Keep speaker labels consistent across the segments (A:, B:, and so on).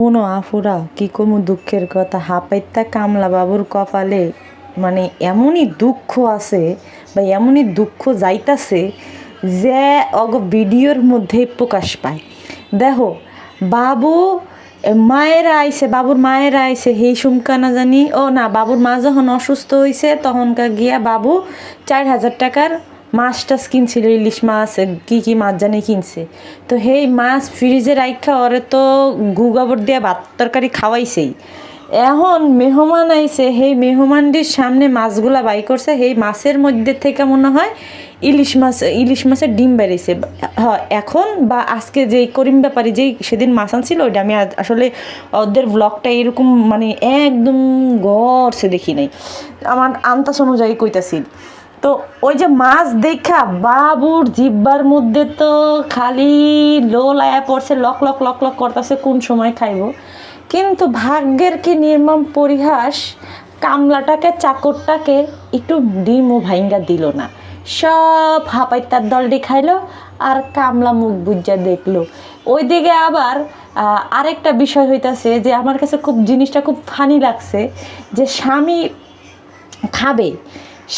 A: কোনো আফুরা, কি কমু দুঃখের কথা? হাপাইত্যা কামলা বাবুর কপালে মানে এমনই দুঃখ আছে বা এমনই দুঃখ যাইতাছে যে অগ ভিডিওর মধ্যেই প্রকাশ পায়। দেখো, বাবু মায়েরা আইছে, বাবুর মায়েরা আইছে, হেই সুমকা না জানি। ও না, বাবুর মা যখন অসুস্থ হয়েছে তখনকার গিয়া বাবু চার হাজার টাকার মাছ টাছ কিনছিল, ইলিশ মাছ কি কি মাছ জানি কিনছে। তো সেই মাছ ফ্রিজে রাখা ওরে তো গু গোবর দিয়ে ভাত তরকারি খাওয়াইছেই। এখন মেহমান আইছে, সেই মেহমানটির সামনে মাছগুলা বাই করছে, সেই মাছের মধ্যে থেকে মনে হয় ইলিশ মাছ, ইলিশ মাছের ডিম বেরিয়েছে হ্যাঁ এখন বা আজকে যেই করিম ব্যাপারে যেই সেদিন মাছ আনছিল, ওইটা আমি আসলে ওদের ব্লগটা এরকম মানে একদম গড়ছে দেখি নাই। আমার আন্তাস অনুযায়ী কইতাছি। তো ওই যে মাছ দেখা, বাবুর জিব্বার মধ্যে তো খালি লো লায়া পড়ছে, লক লক লক লক করতেছে, কোন সময় খাইব। কিন্তু ভাগ্যের কি নির্মম পরিহাস, কামলাটাকে, চাকরটাকে একটু ডিমও ভাইঙ্গা দিল না। সব হাপাইতার দলটি খাইলো আর কামলা মুখ বুজ্জা দেখল। ওইদিকে আবার আরেকটা বিষয় হইতাছে যে আমার কাছে খুব জিনিসটা খুব ফানি লাগছে যে স্বামী খাবে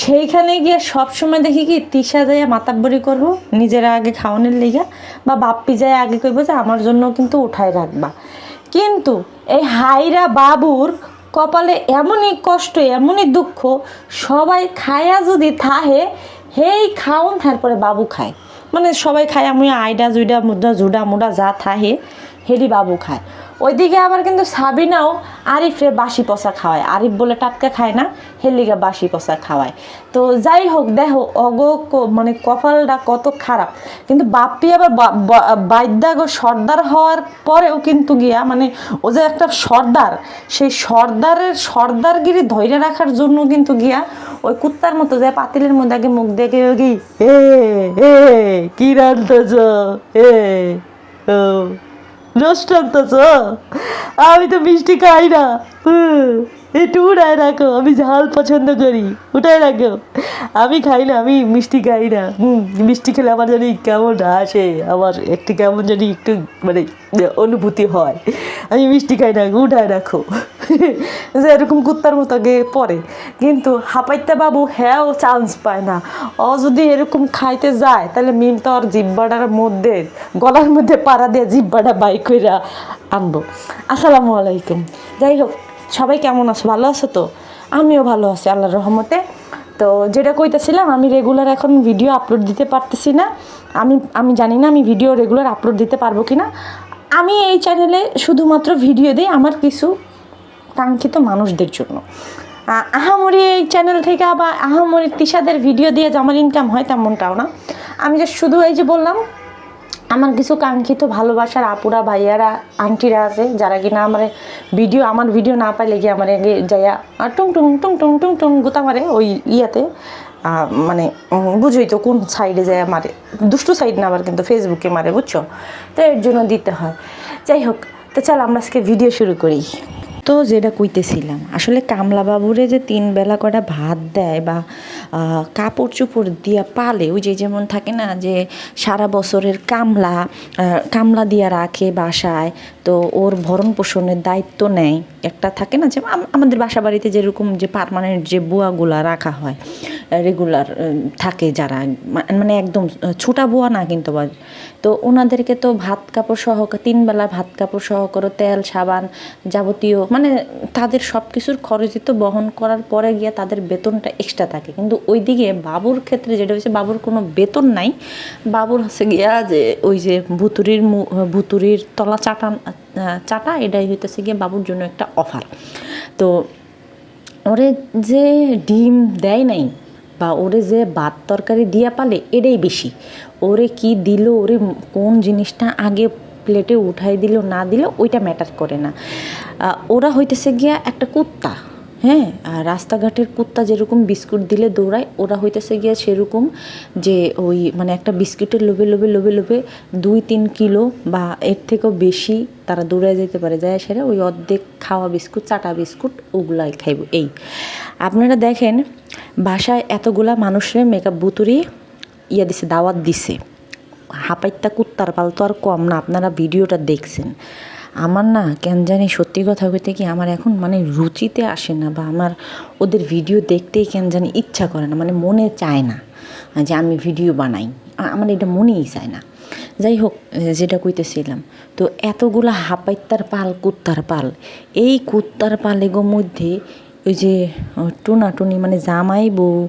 A: সেইখানে গিয়ে সবসময় দেখি কি তিসা যায় মাতাব্বরি করব, নিজেরা আগে খাওয়ানোর লিগা, বা বাপ্পি যায় আগে কইব যে আমার জন্য কিন্তু উঠায় রাখবা। কিন্তু এই হাইরা বাবুর কপালে এমনই কষ্ট, এমনই দুঃখ, সবাই খায়া যদি থাহে, হেই খাওন তারপরে বাবু খায়। মানে সবাই খায় আমি আইডা জুইডা মুডা জুডা মুডা যা থাহে হেডি বাবু খায়। ওইদিকে আবার কিন্তু সাবিনাও আরিফরে বাসি পচা খাওয়ায়। আরিফ বলে টাটকা খায় না হেলিগা বাসি পচা খাওয়ায়। তো যাই হোক, দেখো, অগ মানে কপালটা কত খারাপ। কিন্তু বাপ্পি আবার বাদ্যাগ সর্দার হওয়ার পরেও কিন্তু গিয়া মানে ও যে একটা সর্দার, সেই সর্দারের সর্দারগিরি ধৈর্য রাখার জন্য কিন্তু গিয়া ওই কুত্তার মতো যে পাতিলের মধ্যে আগে মুখ দেখে কি হে হে কি রান্তেছ হে ও। রোস্ট তো আমি তো মিষ্টি খাই না। হুম, একটু উঠায় রাখো, আমি ঝাল পছন্দ করি উঠায় রাখো। আমি খাই না, আমি মিষ্টি খাই না। হুম, মিষ্টি খেলে আমার জানি কেমন আসে, আমার একটু কেমন জানি একটু মানে অনুভূতি হয়। আমি মিষ্টি খাই না উঠায় রাখো। যে এরকম কুত্তার মতো গে পরে। কিন্তু হাপাইতে বাবু হ্যাঁ ও চান্স পায় না। ও যদি এরকম খাইতে যায়, তাহলে মিম তো আর জিব্বাটার মধ্যে, গলার মধ্যে পাড়া দিয়ে জিব্বাটা বাইক কইরা আনব। আসসালামু আলাইকুম। যাই হোক সবাই কেমন আছো? ভালো আছো তো? আমিও ভালো আছি, আল্লাহর রহমতে। তো যেটা কইতেছিলাম, আমি রেগুলার এখন ভিডিও আপলোড দিতে পারতেছি না। আমি আমি জানি না আমি ভিডিও রেগুলার আপলোড দিতে পারব কি না আমি এই চ্যানেলে শুধুমাত্র ভিডিও দিই আমার কিছু কাঙ্ক্ষিত মানুষদের জন্য। আহামরি এই চ্যানেল থেকে আবার আহামরি তিশাদের ভিডিও দিয়ে যে আমার ইনকাম হয় তেমনটাও না। আমি যে শুধু এই যে বললাম আমার কিছু কাঙ্ক্ষিত ভালোবাসার আপুরা, ভাইয়ারা, আন্টিরা আছে, যারা কিনা আমার ভিডিও আমার ভিডিও না পাইলে গিয়ে আমার যাইয়া টুং টুং টুং টুং টুং টুং গোতা মারে ওই ইয়াতে। মানে বুঝোই তো কোন সাইডে যায় মারে। দুষ্টু সাইড না আবার কিন্তু ফেসবুকে মারে, বুঝছ? তো এর জন্য দিতে হয়। যাই হোক, তো চল আমরা আজকে ভিডিও শুরু করি। তো যেটা কইতেছিলাম, আসলে কামলা বাবুরে যে তিন বেলা কটা ভাত দেয় বা কাপড় চোপড় দিয়া পালে, ওই যে যেমন থাকে না যে সারা বছরের কামলা কামলা দিয়া রাখে বাসায়, তো ওর ভরণ পোষণের দায়িত্ব নেয়। একটা থাকে না যে আমাদের বাসা বাড়িতে যেরকম যে পারমানেন্ট যে বুয়াগুলা রাখা হয় রেগুলার থাকে যারা মানে একদম ছোটা বুয়া না কিন্তু তো ওনাদেরকে তো ভাত কাপড় সহ তিন বেলা ভাত কাপড় সহ তেল, সাবান যাবতীয় মানে তাদের সব কিছুর খরচই তো বহন করার পরে গিয়ে তাদের বেতনটা এক্সট্রা থাকে। কিন্তু ওইদিকে বাবুর ক্ষেত্রে যেটা হয়েছে, বাবুর কোনো বেতন নাই। বাবুর হচ্ছে গিয়া যে ওই যে ভুতুরির ভুতুরির তলা চাটা চাটা, এটাই হইতেছে গিয়ে বাবুর জন্য একটা অফার তো ওরে যে ডিম দেয় নাই বা ওরে যে ভাত তরকারি দিয়া পালে, এটাই বেশি। ওরে কি দিল, ওরে কোন জিনিসটা আগে প্লেটে উঠাই দিল, না দিল, ওইটা ম্যাটার করে না। ওরা হইতেছে গিয়া একটা কুত্তা হ্যাঁ? আর রাস্তাঘাটের কুত্তা যেরকম বিস্কুট দিলে দৌড়ায়, ওরা হইতেছে গিয়া সেরকম যে ওই মানে একটা বিস্কুটের লোভে লোভে লোভে লোভে দুই তিন কিলো বা এর থেকেও বেশি তারা দৌড়ায় যেতে পারে। যায় সেটা ওই অর্ধেক খাওয়া বিস্কুট, চাটা বিস্কুট, ওগুলাই খাইব এই। আপনারা দেখেন, বাসায় এতগুলা মানুষের মেকআপ বুতুরি ইয়া দিছে, দাওয়াত দিছে। হাপাইত্যা কুত্তার পাল তো আর কম না, আপনারা ভিডিওটা দেখছেন। আমার না কেন জানি সত্যি কথা কইতে কি আমার এখন মানে রুচিতে আসে না বা আমার ওদের ভিডিও দেখতেই কেন জানি ইচ্ছা করে না মানে মনে চায় না যে আমি ভিডিও বানাই। আমার এটা মনেই চায় না। যাই হোক যেটা কইতেছিলাম, তো এতগুলা হাপাইত্তার পাল, কুত্তার পাল, এই কুত্তার পালেগো মধ্যে ওই যে টুনাটুনি মানে জামাই বউ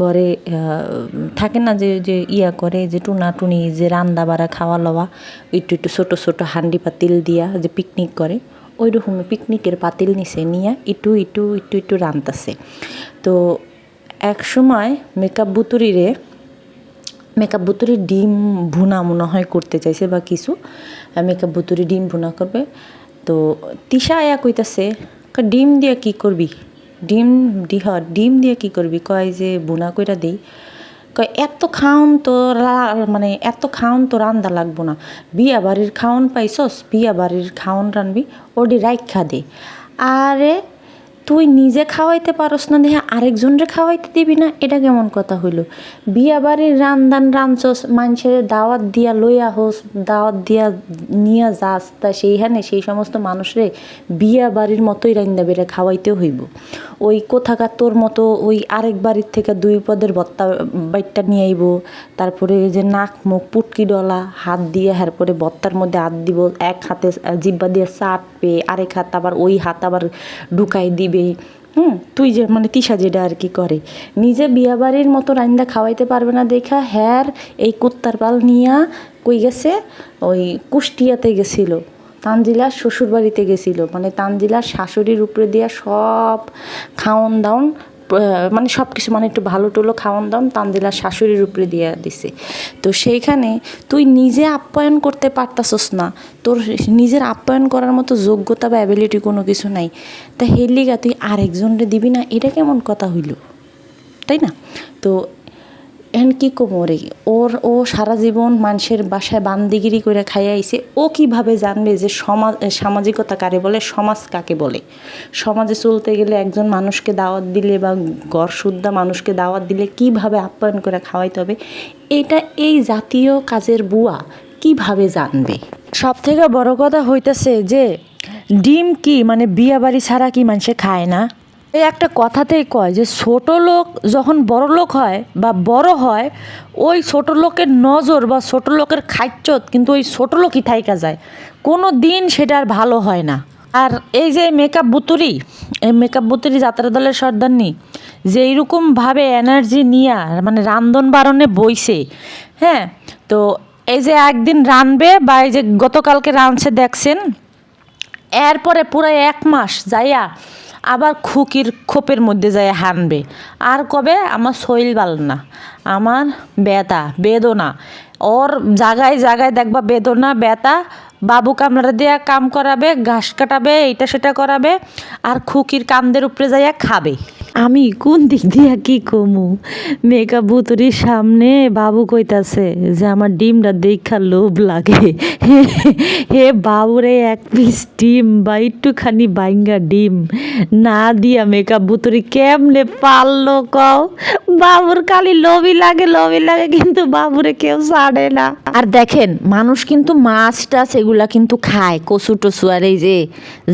A: ঘরে থাকে না যে যে ইয়া করে, যে টুনাটুনি, যে রান্দা বাড়া, খাওয়া লওয়া, একটু একটু ছোটো ছোটো হান্ডি পাতিল দিয়া যে পিকনিক করে ওই রকম পিকনিকের পাতিল নিছে, নিয়ে একটু একটু একটু একটু রান্তাছে। তো এক সময় মেকআপ বুতুরিরে মেকআপ বুতুরি ডিম ভুনা মনে হয় করতে চাইছে বা কিছু মেকআপ বুতুরি ডিম ভুনা করবে। তো তিশা আয়া কইতাছে ডিম দিয়ে কি করবি? ডিম দিহত ডিম দিয়ে কি করবি? কয় যে বুনা কইরা দিই। কয়, এত খাওন তো মানে এত খাওন তো রান্দা লাগবো না। বিয়া বাড়ির খাওন পাইছস, বিয়া বাড়ির খাওন রানবি, ওডি রাইখা দে। আরে তুই নিজে খাওয়াইতে পারস না দেখে আরেকজনরে খাওয়াইতে দিবি না? এটা কেমন কথা হইল? বিয়া বাড়ির রান্দান রাঁধছস, মানুষের দাওয়াত দিয়া লইয়া হোস, দাওয়াত দিয়া নিয়া যাস, তা সেইখানে সেই সমস্ত মানুষরে বিয়া বাড়ির মতোই রান্দা বেড়ে খাওয়াইতেও হইব। ওই কোথাকার তোর মতো ওই আরেক বাড়ির থেকে দুই পদের বত্তা বাইটটা নিয়ে আইব, তারপরে ওই যে নাক মুখ পুটকি ডলা, হাত দিয়ে তারপরে বত্তার মধ্যে হাত দিব, এক হাতে জিব্বা দিয়ে চাটবে আরেক হাত আবার ওই হাত আবার ঢুকাই দিবে হুম? তুই যে মানে তিশা যেটা আর কি করে। নিজে বিয়াবাড়ির মতো রান্দা খাওয়াইতে পারবে না দেখা, হ্যার, এই কুত্তার পাল নিয়া কই গেছে? ওই কুষ্টিয়াতে গেছিল, তানজিলার শ্বশুর বাড়িতে গেছিল। মানে তানজিলার শাশুড়ির উপরে দিয়া সব খাওন দাওন মানে সব কিছু মানে একটু ভালো টুলো খাওয়ান দাওয়ান তানদিলার শাশুড়ির উপরে দিয়ে দিছে। তো সেইখানে তুই নিজে আপ্যায়ন করতে পারতাছস না। তোর নিজের আপ্যায়ন করার মতো যোগ্যতা বা অ্যাবিলিটি কোনো কিছু নাই। তা হেলিগা তুই আরেকজনরে দিবি না? এটা কেমন কথা হইল? তাই না? তো এখন কি কোমরে ওর, ও সারা জীবন মানুষের বাসায় বান্দিগিরি করে খাইয়া আইছে। ও কীভাবে জানবে যে সমাজ সামাজিকতা কারে বলে, সমাজ কাকে বলে? সমাজে চলতে গেলে একজন মানুষকে দাওয়াত দিলে বা গড় শুদ্ধা মানুষকে দাওয়াত দিলে কীভাবে আপ্যায়ন করে খাওয়াইতে হবে? এটা এই জাতীয় কাজের বুয়া কীভাবে জানবে? সব থেকে বড় কথা হইতেছে যে ডিম কি মানে বিয়া বাড়ি ছাড়া কি মানুষে খায় না? এই একটা কথাতেই কয় যে ছোট লোক যখন বড় লোক হয় বা বড় হয়, ওই ছোট লোকের নজর বা ছোট লোকের খাইচ্ছত কিন্তু ওই ছোট লোকই থাইকা যায়। কোনো দিন সেটা আর ভালো হয় না। আর এই যে মেকআপ বুতুরি, এই মেকআপ বুতুরি যাত্রা দলের সর্দারনি, যে এইরকমভাবে এনার্জি নিয়ে মানে রান্ধন বারণে বইছে হ্যাঁ? তো এই যে একদিন রানবে বা এই যে গতকালকে রানছে দেখছেন, এরপরে পুরো এক মাস যাইয়া আবার খুকির খোপের মধ্যে যায় হানবে। আর কবে? আমার শৈল বাল না। আমার ব্যথা, বেদনা। ওর জায়গায় জায়গায় দেখবা বেদনা, ব্যথা। বাবু কামড়া দিয়া কাম করাবে, ঘাস কাটাবে, এইটা সেটা করাবে। আর খুকির কামদের উপরে যাইয়া খাবে। আমি কোন দিক দিয়া কি কমু? মেকআপ বুতুরির সামনে বাবু কইতাছে যে আমার ডিমটা দেখা লোভ লাগে। হে বাবুরে, এক পিস ডিম বা একটুখানি বাইঙ্গা ডিম না দিয়া মেকআপ বুতুরি কেমনে পারল কও? বাবুর খালি লোভই লাগে লোভই লাগে, কিন্তু বাবুরে কেউ ছাড়ে না। আর দেখেন, মানুষ কিন্তু মাছ টাছ এগুলা কিন্তু খায়, কচু টসু আর এই যে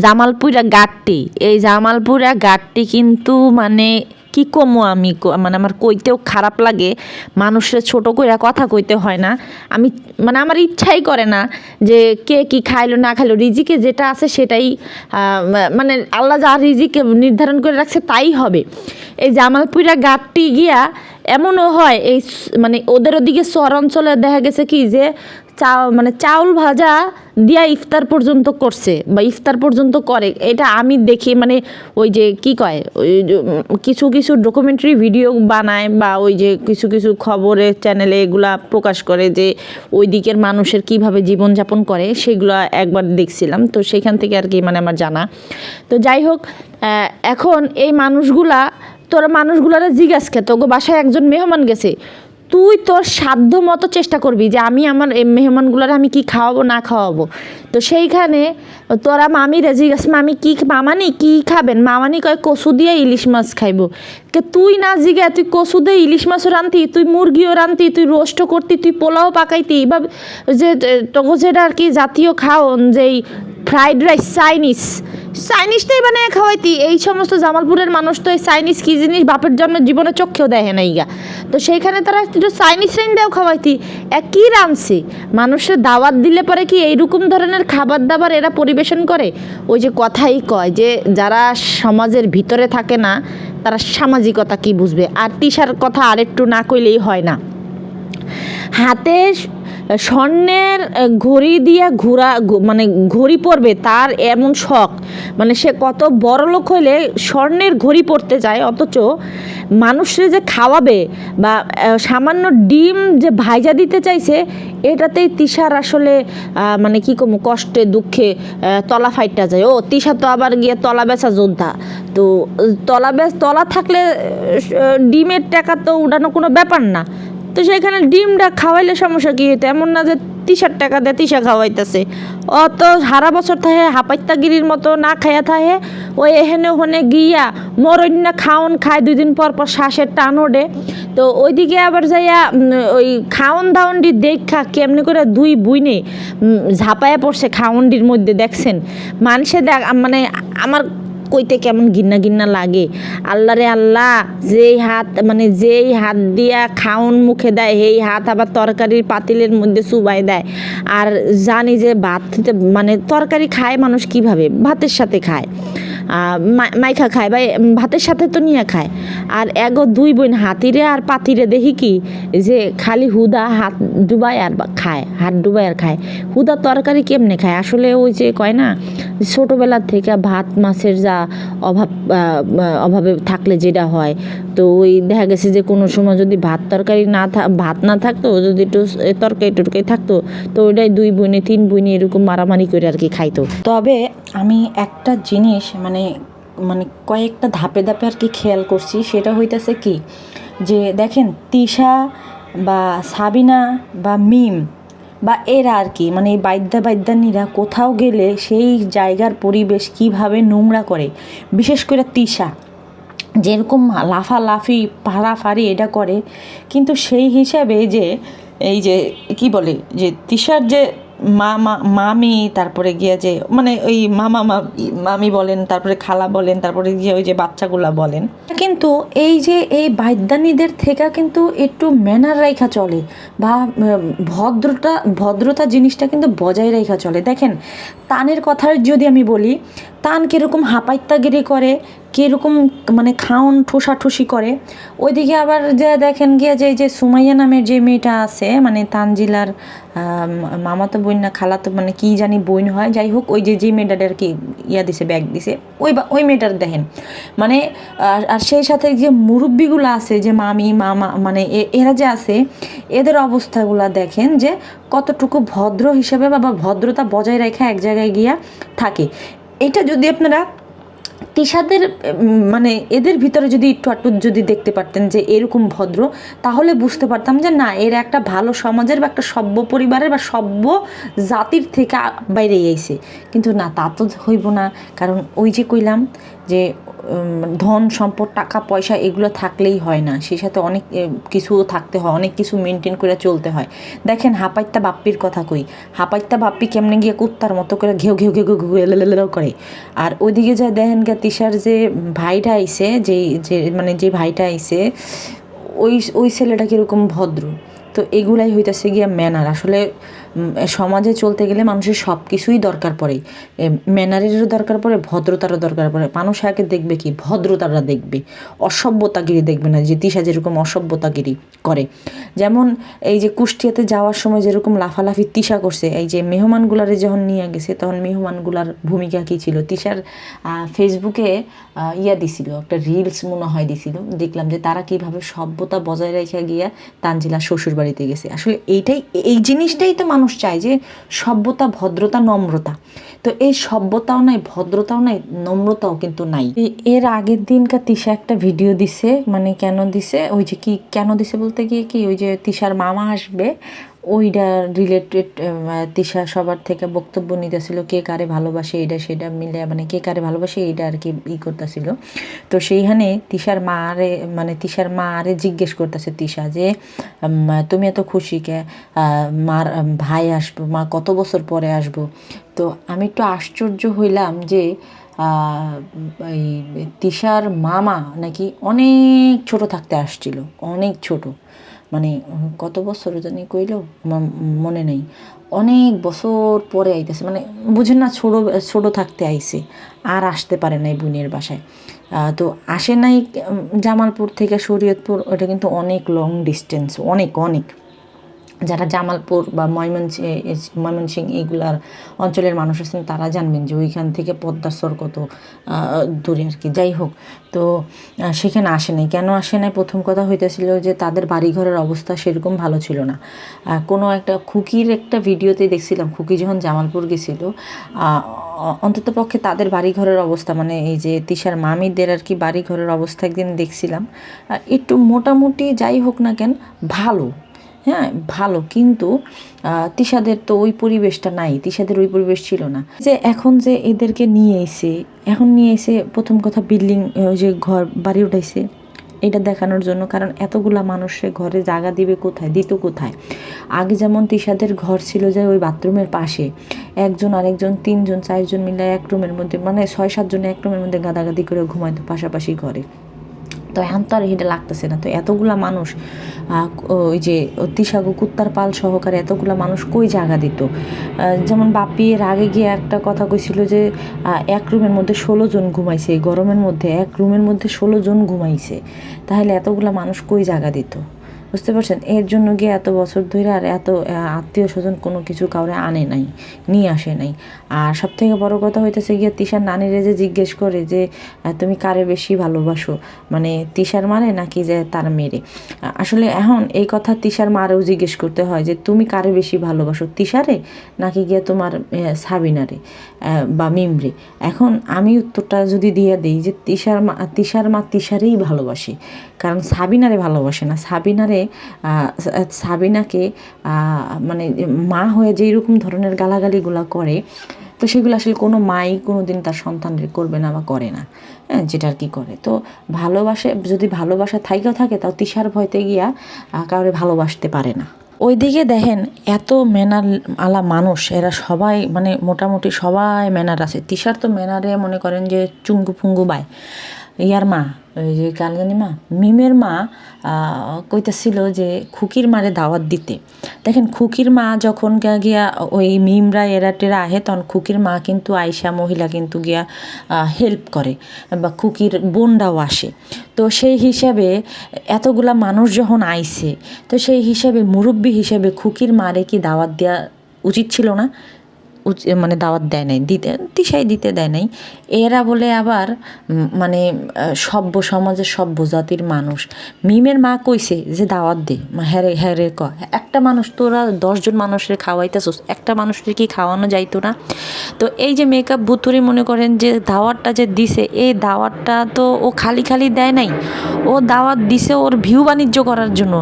A: জামালপুরা গাট্টি। এই জামালপুরা গাট্টি কিন্তু মানে কি কমো আমি? মানে আমার কইতেও খারাপ লাগে। মানুষের ছোট কইরা কথা কইতে হয় না। আমি মানে আমার ইচ্ছাই করে না যে কে কি খাইলো, না খাইলো, রিজিকে যেটা আছে সেটাই মানে আল্লাহ যা রিজিকে নির্ধারণ করে রাখছে তাই হবে। এই জামালপুরা গাটটি গিয়া এমনও হয়, এই মানে ওদের ওদিকে শহর অঞ্চলে দেখা গেছে কি যে চাউ মানে চাউল ভাজা দিয়া ইফতার পর্যন্ত করছে বা ইফতার পর্যন্ত করে। এটা আমি দেখি মানে ওই যে কি কয়, ওই কিছু কিছু ডকুমেন্টারি ভিডিও বানায় বা ওই যে কিছু কিছু খবরের চ্যানেলে এগুলা প্রকাশ করে যে ওই দিকের মানুষের কীভাবে জীবনযাপন করে, সেগুলো একবার দেখছিলাম। তো সেখান থেকে আর কি মানে আমার জানা। তো যাই হোক এখন এই মানুষগুলা, তোরা মানুষগুলারা জিজ্ঞাসা তোকে বাসায় একজন মেহমান গেছে।
B: তুই তোর সাধ্য মতো চেষ্টা করবি যে আমি আমার মেহমানগুলোর আমি কি খাওয়াবো, না খাওয়াবো। তো সেইখানে তোরা মামি রেজি গেছে মামি কী মামানি কী খাবেন? মামানি কয় কচু দিয়ে ইলিশ মাছ খাইবো। কে তুই না জিগে তুই কচু দিয়ে ইলিশ মাছও রানতি তুই মুরগিও রানতি তুই রোস্টও করতি, তুই পোলাও পাকাইতি, বা যে তোকে যেটা আর কি জাতীয় খাওন যেই ফ্রাইড রাইস চাইনিজ চাইনিজটাই বানায় খাওয়াইতি, এই সমস্ত জামালপুরের মানুষ তো এই চাইনিজ কী জিনিস বাপের জন্য জীবনে চোখেও দেখে নাই গা। তো সেইখানে তারা একটু চাইনিজ রেন দেও খাওয়াইতি একই রামছে মানুষের দাওয়াত দিলে পরে কি এইরকম ধরনের খাবার দাবার এরা পরিবেশন করে? ওই যে কথাই কয় যে, যারা সমাজের ভিতরে থাকে না তারা সামাজিকতা কি বুঝবে? আর টিশার কথা আর একটু না কইলেই হয় না। হাতে স্বর্ণের ঘড়ি দিয়ে ঘোরা মানে ঘড়ি পরবে তার এমন শখ। মানে সে কত বড় লোক হইলে স্বর্ণের ঘড়ি পরতে চায় অথচ মানুষরে যে খাওয়াবে বা সামান্য ডিম যে ভাইজা দিতে চাইছে, এটাতেই তিশার আসলে মানে কি কম, কষ্টে, দুঃখে তলা ফাইটটা যায়। ও, তিশা তো আবার গিয়ে তলা বেচা যোদ্ধা। তো, তলা বেচ, তলা থাকলে ডিমের টাকা তো উঠানো কোনো ব্যাপার না। তো সেখানে ডিমটা খাওয়াইলে সমস্যা কী হইতো? এমন না যে তিসার টাকা দিয়ে তিসা খাওয়াইতেছে। অত সারা বছর থাহে হাপাইত্তাগিরির মতো না খাইয়া থাহে, ওই এহেনে ওখানে গিয়া মরণ্যা খাওন খায়, দুই দিন পর পর শ্বাসের টান ওঠে। তো ওইদিকে আবার যাইয়া ওই খাওন দাওনডি দেখা কেমনি করে দুই বুইনে ঝাঁপায়া পড়ছে খাওনডির মধ্যে, দেখছেন? মানুষে দেখ মানে আমার কইতে কেমন গিন্না গিন্না লাগে? আল্লাহ রে আল্লাহ, যেই হাত মানে যেই হাত দিয়া খাউন মুখে দেয়, সেই হাত আবার তরকারির পাতিলের মধ্যে চুবাই দেয়। আর জানি যে ভাত মানে তরকারি খায় মানুষ কীভাবে? ভাতের সাথে খায়। মাইখা খায় বা ভাতের সাথে তো নিয়ে খায়। আর এগো দুই বোন হাতিরে আর পাতিরে দেখি কি? যে খালি হুদা হাত ডুবায় আর খায়, হাত ডুবায় আর খায়। হুদা তরকারি কেমনে খায়? আসলে ওই যে কয় না ছোটোবেলার থেকে ভাত, মাছের যা অভাব আহ, আহ, অভাবে থাকলে যেটা হয়। তো ওই দেখা গেছে যে কোনো সময় যদি ভাত তরকারি না ভাত না থাকতো যদি একটু তরকারি টরকারি থাকতো তো ওইটাই দুই বোনে তিন বোনে এরকম মারামারি করে আর কি খাইতো।
A: তবে আমি একটা জিনিস মানে মানে কয়েকটা ধাপে ধাপে আর কি খেয়াল করছি সেটা হইতেছে কি? যে দেখেন তিশা বা সাবিনা বা মিম বা এরা আর কি মানে এই বাদ্যা বাদ্যানীরা কোথাও গেলে সেই জায়গার পরিবেশ কীভাবে নোংরা করে, বিশেষ করে তিশা। যেরকম লাফালাফি, ফাড়াফাড়ি এটা করে, কিন্তু সেই হিসাবে যে, এই যে, কি বলে, যে তিশার যে মা মা, মামি, তারপরে গিয়ে যে মানে ওই মামা মামি বলেন, তারপরে খালা বলেন, তারপরে গিয়ে ওই যে বাচ্চাগুলা বলেন। কিন্তু এই যে এই বাদ্যানীদের থেকে কিন্তু একটু ম্যানার রাইখা চলে বা ভদ্রতা ভদ্রতা জিনিসটা কিন্তু বজায় রাইখা চলে। দেখেন, তানের কথার যদি আমি বলি তান কীরকম হাপাইত্যাগিরি করে, কীরকম মানে খাওন ঠোসাঠুসি করে। ওইদিকে আবার যে দেখেন গিয়ে যে যে সুমাইয়া নামের যে মেয়েটা আছে মানে তানজিলার মামাতো বোন না খালাতো মানে কি জানি বোন হয়, যাই হোক, ওই যে যে মেয়েটার আর কি ইয়া দিছে, ব্যাগ দিছে, ওই বা- ওই মেয়েটার দেখেন। মানে আর সেই সাথে যে মুরব্বিগুলো আছে, যে মামি, মামা মানে এরা যে আছে, এদের অবস্থাগুলা দেখেন যে কতটুকু ভদ্র হিসেবে বা ভদ্রতা বজায় রেখে এক জায়গায় গিয়া থাকে। এটা যদি আপনারা তিশাদের মানে এদের ভিতরে যদি একটু একটু যদি দেখতে পারতেন যে এরকম ভদ্র, তাহলে বুঝতে পারতাম যে না, এর একটা ভালো সমাজের বা একটা সভ্য পরিবারের বা সভ্য জাতির থেকে বাইরে আইছে কিন্তু না, তা তো হইব না। কারণ ওই যে কইলাম যে ধন সম্পদ টাকা পয়সা এগুলো থাকলেই হয় না। সেই সাথে অনেক এ, কিছু থাকতে হয় অনেক কিছু মেনটেন করে চলতে হয়। দেখেন হাপাইত্তা বাপ্পির কথা কই। হাপাইত্তা বাপ্পি কেমনে গিয়ে কুত্তার মতো করে ঘেউ ঘেউ ঘেউ ঘেউ ঘেউ করে। আর ওইদিকে যা দেখেন গা তিশার যে ভাইটা আইছে যে যে মানে যে ভাইটা আইছে ওই ওই ছেলেটা কীরকম ভদ্র। তো এগুলাই হইতেছে গিয়া ম্যানার। আসলে সমাজে চলতে গেলে মানুষের সব কিছুই দরকার পড়ে। ম্যানারেরও দরকার পড়ে, ভদ্রতারও দরকার পড়ে। মানুষ আগে দেখবে কি? ভদ্রতারা দেখবে। অসভ্যতাগিরি দেখবে না যে তিশা যেরকম অসভ্যতাগিরি করে। যেমন এই যে কুষ্টিয়াতে যাওয়ার সময় যেরকম লাফালাফি তিশা করছে, এই যে মেহমানগুলারে যখন নিয়ে গেছে, তখন মেহমানগুলার ভূমিকা কী ছিল? তিশার ফেসবুকে ইয়া দিছিল, একটা রিলস মনে হয় দিছিল। দেখলাম যে তারা কীভাবে সভ্যতা বজায় রেখে গিয়া তানজিলা শ্বশুর বাড়িতে গেছে। আসলে এইটাই, এই জিনিসটাই তো মানুষ চায় যে সভ্যতা, ভদ্রতা, নম্রতা। তো এই সভ্যতাও নাই, ভদ্রতাও নাই, নম্রতাও কিন্তু নাই। এর আগের দিনকার তিশা একটা ভিডিও দিছে মানে কেন দিছে? ওই যে কি কেন দিছে বলতে গিয়ে কি? ওই যে তিশার মামা আসবে ওইটা রিলেটেড তিশা সবার থেকে বক্তব্য নিতেছিল কে কারে ভালোবাসে এটা সেটা মিলে মানে কে কারে ভালোবাসে এইটা আর কি ই করতেছিল। তো সেইখানে তিশার মা আরে মানে তিশার মা আরে জিজ্ঞেস করতেছে তিশা যে তুমি এত খুশি কে? মার ভাই আসব, মা কত বছর পরে আসব? তো আমি একটু আশ্চর্য হইলাম যে এই তিশার মামা নাকি অনেক ছোট থাকতে আসছিল, অনেক ছোট। মানে কত বছর জানি কইল আমার মনে নেই। অনেক বছর পরে আইতেছে মানে বুঝেন না, ছোট ছোট থাকতে আইছে, আর আসতে পারে নাই বোনের বাসায়। তো আসে নাই জামালপুর থেকে শরীয়তপুর ওটা কিন্তু অনেক লং ডিস্টেন্স অনেক অনেক। যারা জামালপুর বা ময়মনসিং ময়মনসিং এইগুলার অঞ্চলের মানুষ আছেন, তারা জানবেন যে ওইখান থেকে পদ্মাসর কত দূরে আর কি। যাই হোক, তো সেখানে আসে নাই। কেন আসে নাই? প্রথম কথা হইতেছিল যে তাদের বাড়িঘরের অবস্থা সেরকম ভালো ছিল না। কোনো একটা খুকির একটা ভিডিওতে দেখছিলাম, খুকি যখন জামালপুর গেছিল অন্তত পক্ষে তাদের বাড়িঘরের অবস্থা মানে এই যে তিশার মামিদের আর কি বাড়িঘরের অবস্থা একদিন দেখছিলাম। একটু মোটামুটি যাই হোক না কেন, ভালো। হ্যাঁ ভালো। কিন্তু তিশাদের তো ওই পরিবেশটা নাই। তিশাদের ওই পরিবেশ ছিল না। যে এখন যে এদেরকে নিয়ে এসে, এখন নিয়ে এসে প্রথম কথা বিল্ডিং যে ঘর, বাড়ি উঠাইছে, এটা দেখানোর জন্য। কারণ এতগুলা মানুষের ঘরে জায়গা দিবে কোথায়, দিত কোথায়? আগে যেমন তিশাদের ঘর ছিল যে ওই বাথরুমের পাশে, একজন আরেকজন, তিনজন, চারজন মিলে এক রুমের মধ্যে মানে ছয়, সাতজন এক রুমের মধ্যে গাদাগাদি করে ঘুমাইতো পাশাপাশি ঘরে। তো এখন তো আর এটা লাগতেছে না। তো এতগুলা মানুষ ওই যে তিসাগু কুত্তার পাল সহকারে এতগুলা মানুষ কই জায়গা দিত? যেমন বাপিয়ের আগে গিয়ে একটা কথা কইছিল যে এক রুমের মধ্যে ষোলো জন ঘুমাইছে গরমের মধ্যে এক রুমের মধ্যে ষোলো জন ঘুমাইছে। তাহলে এতগুলা মানুষ কই জায়গা দিত? বুঝতে পারছেন? এর জন্য গিয়ে এত বছর ধরে আর এত আত্মীয় স্বজন কোনো কিছু কাউরে আনে নাই, নিয়ে আসে নাই। আর সব থেকে বড় কথা হইতেছে গিয়ে তিশার নানিরে যে জিজ্ঞেস করে যে তুমি কারে বেশি ভালোবাসো? মানে তিশার মারে নাকি যে তার মেরে আসলে এখন এই কথা তিশার মারেও জিজ্ঞেস করতে হয় যে, তুমি কারে বেশি ভালোবাসো, তিশারে নাকি গিয়ে তোমার সাবিনারে? বা মিমরে। এখন আমি উত্তরটা যদি দিয়ে দিই যে তিশার মা তিশার মা তিশারেই ভালোবাসে। কারণ সাবিনারে ভালোবাসে না। সাবিনারে সাবিনাকে মানে মা হয়ে যেই রকম ধরনের গালাগালিগুলা করে, তো সেগুলো আসলে কোনো মাই কোনো দিন তার সন্তানের করবে না বা করে না। হ্যাঁ যেটা আর কি করে। তো ভালোবাসে, যদি ভালোবাসা থাইকেও থাকে, তাও তিশার ভয়তে গিয়া কাউরে ভালোবাসতে পারে না। ওইদিকে দেখেন এত ম্যানার আলা মানুষ, এরা সবাই মানে মোটামুটি সবাই ম্যানার আছে। তিশার তো ম্যানারে মনে করেন যে চুঙ্গু ফুঙ্গু বাই। ইয়ার মা ওই যে জানি মা, মিমের মা কইতাছিল যে খুকির মারে দাওয়াত দিতে। দেখেন খুকির মা যখন গিয়া গিয়া ওই মিমরা এরা টেরা আহে, তখন খুকির মা কিন্তু আয়সা মহিলা কিন্তু গিয়া হেল্প করে বা খুকির বোনরাও আসে। তো সেই হিসাবে এতগুলা মানুষ যখন আইছে, তো সেই হিসাবে মুরব্বী হিসাবে খুকির মারে কি দাওয়াত দেওয়া উচিত ছিল না? মানে দাওয়াত দেয় নাই, দিতে দিশাই দিতে দেয় নাই। এরা বলে আবার মানে সভ্য সমাজের সভ্য জাতির মানুষ। মিমের মা কইছে যে দাওয়াত দে। হ্যারে হ্যারে ক। একটা মানুষ তোরা দশজন মানুষের খাওয়াইতেছস, একটা মানুষের কি খাওয়ানো যাইতো না? তো এই যে মেকআপ বুতুরি মনে করেন যে দাওয়াতটা যে দিছে, এই দাওয়াতটা তো ও খালি খালি দেয় নাই। ও দাওয়াত দিছে ওর ভিউ বাণিজ্য করার জন্য।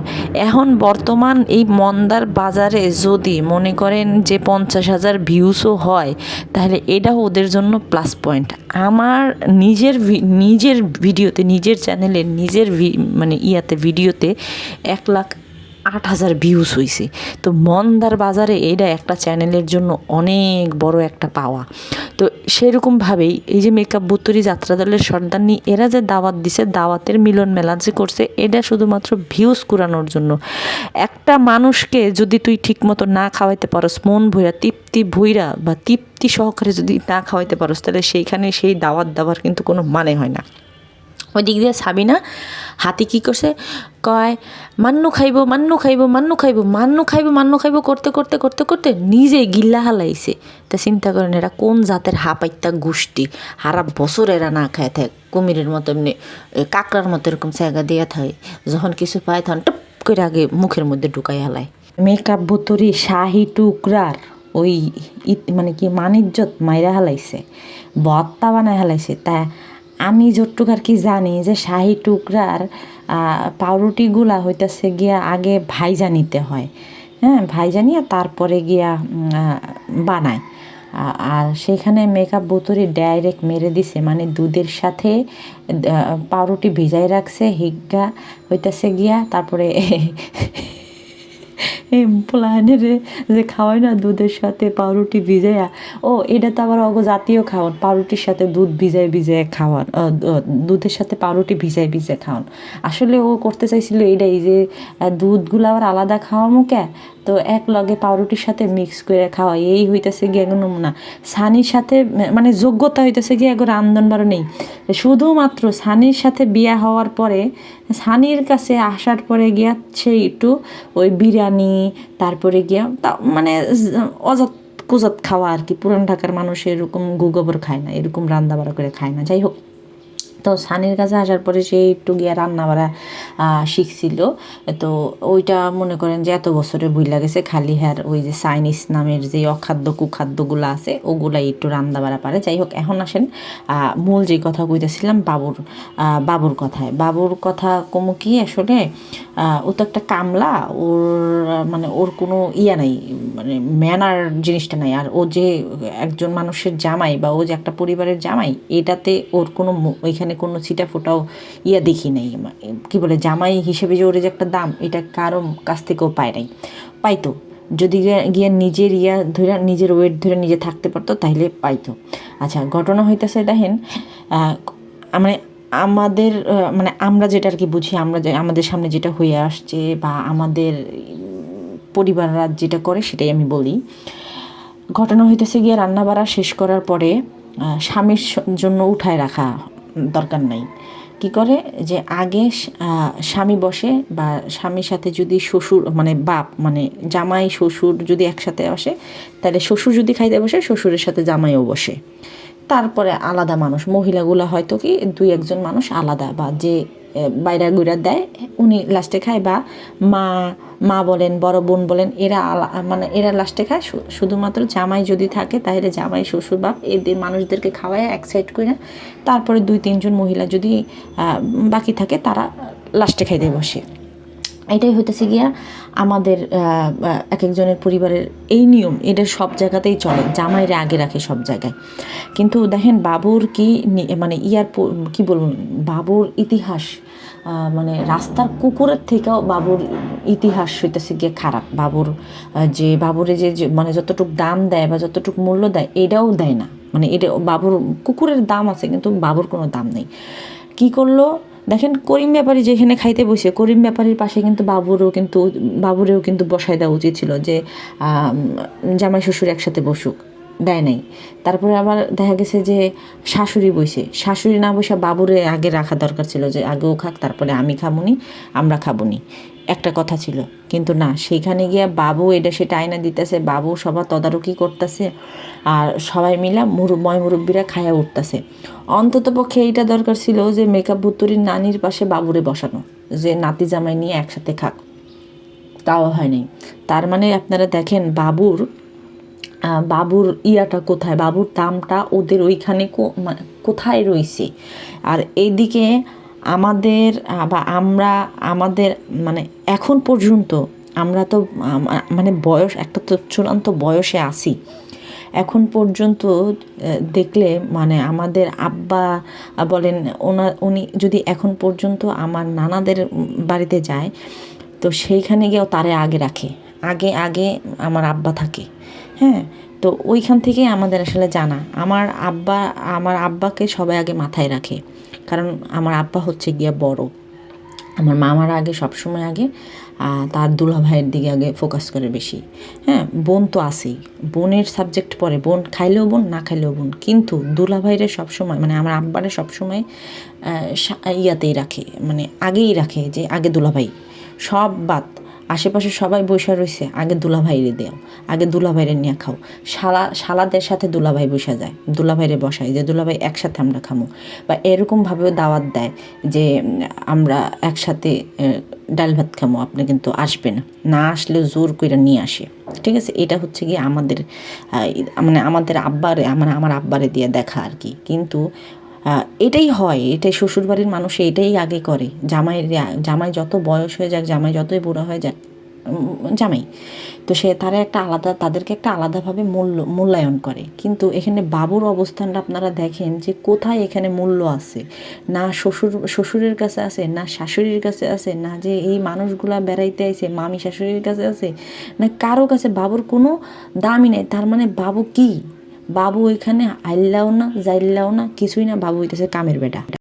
A: এখন বর্তমান এই মন্দার বাজারে যদি মনে করেন যে পঞ্চাশ হাজার ভিউসও হয়, তাহলে এটাও ওদের জন্য প্লাস পয়েন্ট আমার নিজের নিজের ভিডিওতে নিজের চ্যানেলে নিজের মানে ইয়াতে ভিডিওতে এক লাখ আট হাজার ভিউস হয়েছে তো মন্দার বাজারে এটা একটা চ্যানেলের জন্য অনেক বড় একটা পাওয়া। তো সেরকমভাবেই এই যে মেকআপ বুত্তরি যাত্রা দলের সর্দারনি এরা যে দাওয়াত দিছে, দাওয়াতের মিলন মেলা যে করছে, এটা শুধুমাত্র ভিউজ কুরানোর জন্য। একটা মানুষকে যদি তুই ঠিকমতো না খাওয়াইতে পারস, মন ভইরা তৃপ্তি ভইরা বা তৃপ্তি সহকারে যদি না খাওয়াইতে পারস, তাহলে সেইখানে সেই দাওয়াত দেওয়ার কিন্তু কোনো মানে হয় না। ওই দিক দিয়ে সাবিনা হাতি কি করছে কয়, মান্নু খাইব মান্নু খাইব মান্নু খাইব মান্নু খাইব মান্নু খাইব, করতে করতে করতে করতে নিজে গিল্লা হালাইছে। তা চিন্তা করেন, এরা কোন জাতের হাপাইতা গোষ্ঠী? হারা বছর এরা না খায় থাকে, কুমিরের মতো এমনি কাকড়ার মতো এরকম জায়গা দিয়ে থাকে। যখন কিছু পায় তখন টপ করে আগে মুখের মধ্যে ঢুকাই হালায়। মেকআপ ভুতুরি শাহি টুকরার ওই মানে কি মানিজ্জত মাইরা হালাইছে। বত্তা বানায় হালাইছে। তা আমি যতটুকু আর কি জানি যে শাহি টুকরার পাউরুটিগুলা হইতাছে গিয়া আগে ভাইজা নিতে হয়। হ্যাঁ ভাইজা নিয়ে তারপরে গিয়া বানায়। আর সেখানে মেকআপ বোতরি ডাইরেক্ট মেরে দিছে। মানে দুধের সাথে পাউরুটি ভিজাই রাখছে, হিগা হইতাছে গিয়া, তারপরে এই প্লানের যে খাওয়ায় না দুধের সাথে পাউরুটি ভিজাইয়া, ও, এটা তো আবার অগ জাতীয় খাওয়ান, পাউরুটির সাথে দুধ ভিজাই ভিজাই খাওয়ান দুধের সাথে পাউরুটি ভিজাই ভিজাই খাওয়ান। আসলে ও করতে চাইছিল এইটাই যে দুধগুলো আবার আলাদা খাওয়ামো কে? তো এক লগে পাউরুটির সাথে মিক্স করে খাওয়া এই হইতেছে গিয়ে এগো নমুনা। সানির সাথে মানে যোগ্যতা হইতেছে গিয়ে এগো রান্ধন বারো নেই। শুধুমাত্র সানির সাথে বিয়া হওয়ার পরে, সানির কাছে আসার পরে গিয়া সে একটু ওই বিরিয়ানি তারপরে গিয়া তা মানে অজত কুজত খাওয়া আর কি। পুরান ঢাকার মানুষ এরকম গোগোবর খায় না, এরকম রান্না বাড়া করে খায় না। যাই হোক। তো সানির কাছে আসার পরে সে একটু গিয়া রান্না বাড়া শিখছিল। তো ওইটা মনে করেন যে এত বছরে বই লাগেছে, খালি হ্যার ওই যে চাইনিজ নামের যে অখাদ্য, কুখাদ্যগুলো আছে, ওগুলাই একটু রান্না বাড়া পারে। যাই হোক, এখন আসেন মূল যে কথা কইতেছিলাম, বাবুর বাবুর কথায়। বাবুর কথা কমু কি আসলে ও তো একটা কামলা, ওর মানে ওর কোনো ইয়া নাই মানে ম্যানার জিনিসটা নাই। আর ও যে একজন মানুষের জামাই বা ও যে একটা পরিবারের জামাই, এটাতে ওর কোনো মু- ওইখানে কোনো ছিটা ফোটাও ইয়া দেখি নাই। কি বলে, জামাই হিসেবে যে ওর যে একটা দাম, এটা কারও কাছ থেকেও পায় নাই। পাইতো। যদি গিয়া- নিজের ইয়া ধরে নিজের ওয়েট ধরে নিজে থাকতে পারতো তাহলে পাইতো। আচ্ছা ঘটনা হইতেছে দেখেন মানে আমাদের মানে আমরা যেটা আর কি বুঝি, আমরা যে, আমাদের সামনে যেটা হয়ে আসছে বা আমাদের পরিবাররা যেটা করে, সেটাই আমি বলি। ঘটনা হইতেছে গিয়ে রান্না বাড়া শেষ করার পরে স্বামীর জন্য উঠায় রাখা দরকার নাই। কি করে? যে আগে স্বামী বসে বা স্বামীর সাথে যদি শ্বশুর মানে বাপ মানে জামাই, শ্বশুর যদি একসাথে আসে, তাহলে শ্বশুর যদি খাইতে বসে, শ্বশুরের সাথে জামাইও বসে। তারপরে আলাদা মানুষ, মহিলাগুলো হয়তো কি দুই একজন মানুষ আলাদা বা যে বাইরা গুইরা দেয়, উনি লাস্টে খায় বা মা মা বলেন, বড় বোন বলেন, এরা মানে এরা লাস্টে খায়। শুধুমাত্র জামাই যদি থাকে, তাহলে জামাই, শ্বশুর, বাপ এদের মানুষদেরকে খাওয়ায় এক সাইড করে। তারপরে দুই, তিনজন মহিলা যদি বাকি থাকে, তারা লাস্টে খাইতে বসে। এটাই হইতেছে গিয়া আমাদের এক একজনের পরিবারের এই নিয়ম। এটা সব জায়গাতেই চলে, জামাইরে আগে রাখে সব জায়গায়। কিন্তু দেখেন বাবুর কি মানে ইয়ার কি বলব, বাবুর ইতিহাস মানে রাস্তার কুকুরের থেকেও বাবুর ইতিহাস হইতেছে গিয়ে খারাপ। বাবুর যে বাবুরে যে মানে যতটুকু দাম দেয় বা যতটুকু মূল্য দেয়, এটাও দেয় না। মানে এটা বাবুর কুকুরের দাম আছে, কিন্তু বাবুর কোনো দাম নেই। কি করল? দেখেন, করিম ব্যাপারী যেখানে খাইতে বসে, করিম ব্যাপারীর পাশে কিন্তু বাবুরও কিন্তু, বাবুরেও কিন্তু বসায় দেওয়া উচিত ছিল যে জামাই শ্বশুর একসাথে বসুক। দেয় নাই। তারপরে আবার দেখা গেছে যে শাশুড়ি বসে শাশুড়ি না বসে বাবুরে আগে রাখা দরকার ছিল যে আগেও খাক, তারপরে আমি খাবনি আমরা খাবনি। একটা কথা ছিল। কিন্তু না, সেইখানে গিয়া বাবু এটা সেটা আয়না দিতেছে, বাবু সবার তদারকি করতেছে আর সবাই মিলা মুরু ময় মুরব্বীরা খায়া উঠতেছে। অন্তত পক্ষে এইটা দরকার ছিল যে মেকআপ ভুতুরির নানির পাশে বাবুরে বসানো, যে নাতি জামাই নিয়ে একসাথে খাক। তাও হয়নি তার মানে আপনারা দেখেন বাবুর বাবুর ইয়াটা কোথায়? বাবুর দামটা ওদের ওইখানে কোথায় রয়েছে আর এইদিকে আমাদের বা আমরা, আমাদের মানে এখন পর্যন্ত আমরা তো মানে বয়স, একটা তো চূড়ান্ত বয়সে আসি এখন পর্যন্ত দেখলে মানে আমাদের আব্বা বলেন ওনার উনি যদি এখন পর্যন্ত আমার নানাদের বাড়িতে যায়, তো সেইখানে গিয়েও তারে আগে রাখে। আগে আগে আমার আব্বা থাকে। হ্যাঁ তো ওইখান থেকে আমাদের আসলে জানা। আমার আব্বা, আমার আব্বাকে সবাই আগে মাথায় রাখে। কারণ আমার আব্বা হচ্ছে গিয়া বড়। আমার মামার আগে সবসময় আগে তার দুলা ভাইয়ের দিকে আগে ফোকাস করে বেশি। হ্যাঁ বোন তো আসেই বোনের সাবজেক্ট পড়ে বোন খাইলেও বোন, না খাইলেও বোন। কিন্তু দুলা ভাইরে সবসময় মানে আমার আব্বারে সবসময় ইয়াতেই রাখে। মানে আগেই রাখে যে আগে দুলা ভাই। সব বাদ। আশেপাশে সবাই বসে রয়েছে, আগে দুলাভাইরে দেও, আগে দুলাভাইরে নিয়ে খাও। শালা, শালাদের সাথে দুলাভাই বসে যায়, দুলাভাইরে বসায় যে দুলাভাই একসাথে আমরা খামো। বা এরকমভাবেও দাওয়াত দেয় যে, আমরা একসাথে ডাল ভাত খামো, আপনি কিন্তু আসবে না না আসলে জোর করে নিয়ে আসে। ঠিক আছে? এটা হচ্ছে কি আমাদের মানে আমাদের আব্বারে মানে আমার আব্বারে দিয়ে দেখা আর কি। কিন্তু এটাই হয় এটাই শ্বশুরবাড়ির মানুষ এটাই আগে করে। জামাই জামাই যত বয়স হয়ে যাক, জামাই যতই বুড়ো হয়ে যাক জামাই। তো সে, তারা একটা আলাদা, তাদেরকে একটা আলাদাভাবে মূল্য, মূল্যায়ন করে। কিন্তু এখানে বাবুর অবস্থানটা আপনারা দেখেন যে কোথায় এখানে মূল্য আছে। না শ্বশুর, শ্বশুরের কাছে আছে, না শাশুড়ির কাছে আছে, না যে এই মানুষগুলা বেড়াইতে আইছে, মামি শাশুড়ির কাছে আছে, না কারও কাছে বাবুর কোনো দামই নেই। তার মানে বাবু কি? বাবু ওইখানে আইল্লাও না যাইল্লাও না কিছুই না বাবু হইতেছে কামের বেটা।